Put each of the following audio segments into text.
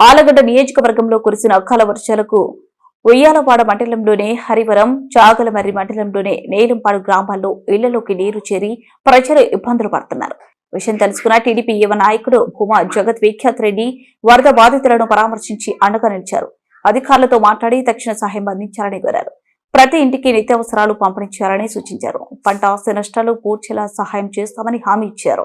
ఆలగడ్డ నియోజకవర్గంలో కురిసిన అకాల వర్షాలకు ఉయ్యాలవాడ మండలంలోనే హరివరం చాగలమర్రి మండలంలోనే నేలంపాడు గ్రామాల్లో ఇళ్ళలోకి నీరు చేరి ప్రజలు ఇబ్బందులు పడుతున్నారు. విషయం తెలుసుకున్న టీడీపీ యువ నాయకుడు కుమార్ జగత్ విఖ్యాత్ రెడ్డి వరద బాధితులను పరామర్శించి అండగా నిలిచారు. అధికారులతో మాట్లాడి తక్షణ సహాయం అందించాలని కోరారు. ప్రతి ఇంటికి నిత్యావసరాలు పంపిణీ చేయాలని సూచించారు. పంట ఆస్తి నష్టాలు పూర్చేలా సహాయం చేస్తామని హామీ ఇచ్చారు.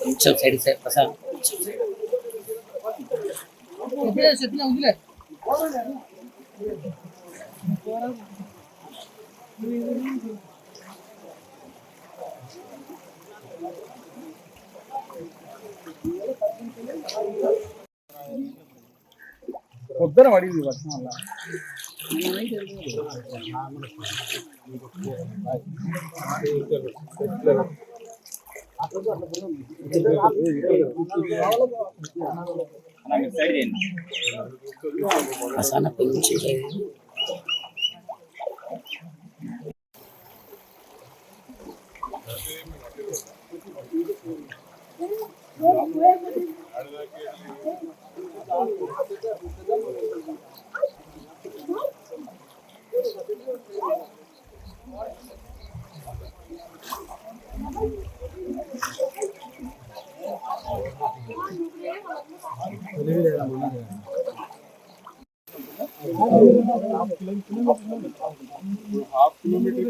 కొంచెం సైడ్ సైడ్ ప్రశాంత్ పొద్దున పడింది వర్షం వల్ల ప్రశాంత్ ಹಾಫ್ ಕಿಲೋಮೀಟರ್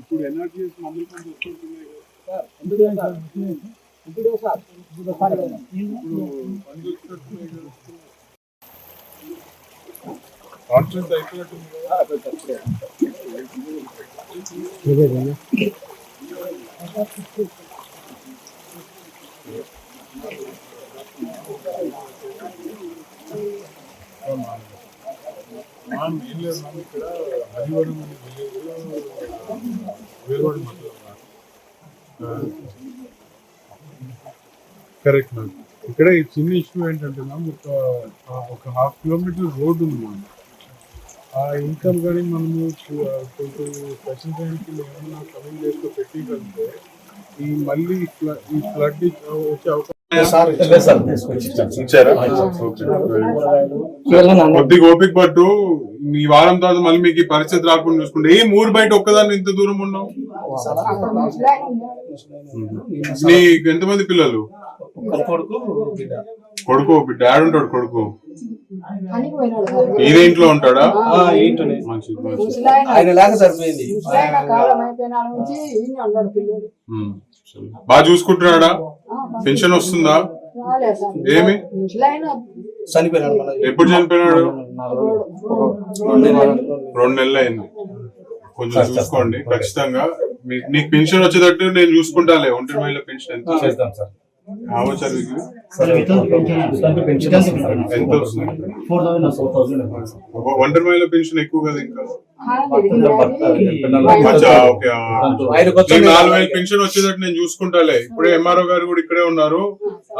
ఇప్పుడు ఎనర్జీ మందులు పని వస్తుంటున్నాయి కదా. ఇప్పుడు అయిపోయినట్టుంది కదా. మ్యామ్ ఏం లేదు ఇక్కడ హరివరం అనే విలేజ్ కరెక్ట్ మ్యామ్. ఇక్కడ ఈ చిన్న ఇష్యూ ఏంటంటే మ్యామ్ ఒక ఒక హాఫ్ కిలోమీటర్ రోడ్డు ఉంది మ్యామ్. ఆ ఇన్కమ్ కానీ మనము కొంచెం స్పెషల్ టైంకి ఏమన్నా కమింగ్ డేస్లో పెట్టి కంటే ఈ మళ్ళీ ఈ ఈ ఫ్లడ్ వచ్చే అవకాశం కొద్దిగా ఓపిక పట్టు ఈ వారం తర్వాత మళ్ళీ మీకు ఈ పరిస్థితి రాకుండా చూసుకుంటే ఏ ఊరు బయట ఒక్కదాన్ని ఇంత దూరం ఉన్నావు? నీకు ఎంతమంది పిల్లలు? కొడుకు బిడ్డ ఆడుంటాడు కొడుకు. ఇదే ఇంట్లో ఉంటాడా? ఈయన. బాగా చూసుకుంటున్నాడా? పెన్షన్ వస్తుందా? ఏమి? ఎప్పుడు చనిపోయినాడు? రెండు నెలలు. అయింది. కొంచెం చూసుకోండి. ఖచ్చితంగా నీకు పెన్షన్ వచ్చేటట్టు నేను చూసుకుంటాలే. ఒంటరి మహిళ పెన్షన్ ఎంత? చేద్దాం వితంతు పెన్షన్ మహిళ ఎక్కువ కదా ఇంకా? నాలుగు వేలు పెన్షన్ వచ్చేటట్టు నేను చూసుకుంటాలే. ఇప్పుడే ఎంఆర్ఓ గారు కూడా ఇక్కడే ఉన్నారు.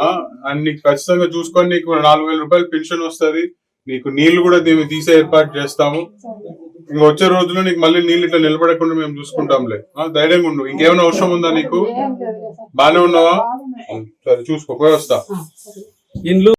ఆ అండ్ నీకు ఖచ్చితంగా చూసుకొని నీకు నాలుగు వేల రూపాయలు పెన్షన్ వస్తది. నీకు నీళ్ళు కూడా దీన్ని తీసే ఏర్పాటు చేస్తాము. ఇంక వచ్చే రోజుల్లో నీకు మళ్ళీ నీళ్ళు ఇట్లా నిలబడకుండా మేము చూసుకుంటాంలే. ఆ, ధైర్యంగా ఉండు. ఇంకేమైనా అవసరం ఉందా నీకు? బానే ఉన్నావా. సరే చూసుకో పోయి వస్తా. ఇండ్లు